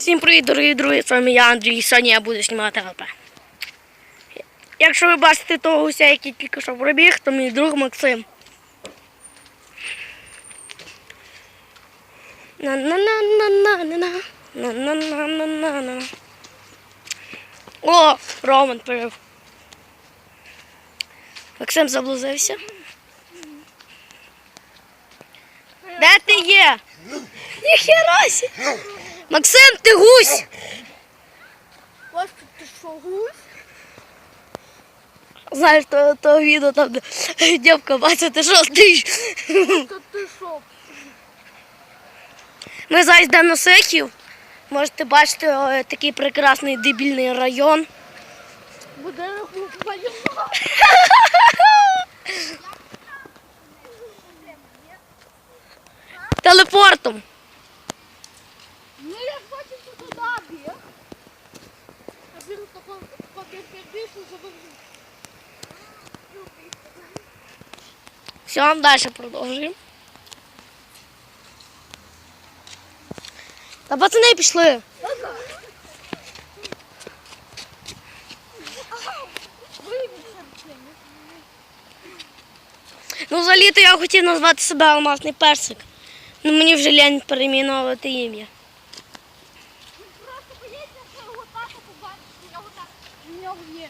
Всім привіт, дорогі друзі, з вами я Андрій, і сьогодні я буду знімати ЛП. Якщо ви бачите того гуся, який тільки що пробіг, то мій друг Максим. О, Роман перев. Максим заблудився. Де ти є? Ніхерасі! Максим, ти гусь! Ось ти що, гусь? Знаєш, то, то відео там, де дівка бачите, що ти. То ти що? Ми зараз йдемо на Сихів. Можете бачити о, такий прекрасний дебільний район. Будинок малював. Телепортом. Що туди біг. А він тако побіг більше завезли. Все, далі продовжуємо. Та пацани пішли. Ну, взагалі-то я хотів назвати себе алмазний персик. Ну мені вже лень перейменовувати ім'я. Вот що його тато побачить, що його так, в нього є.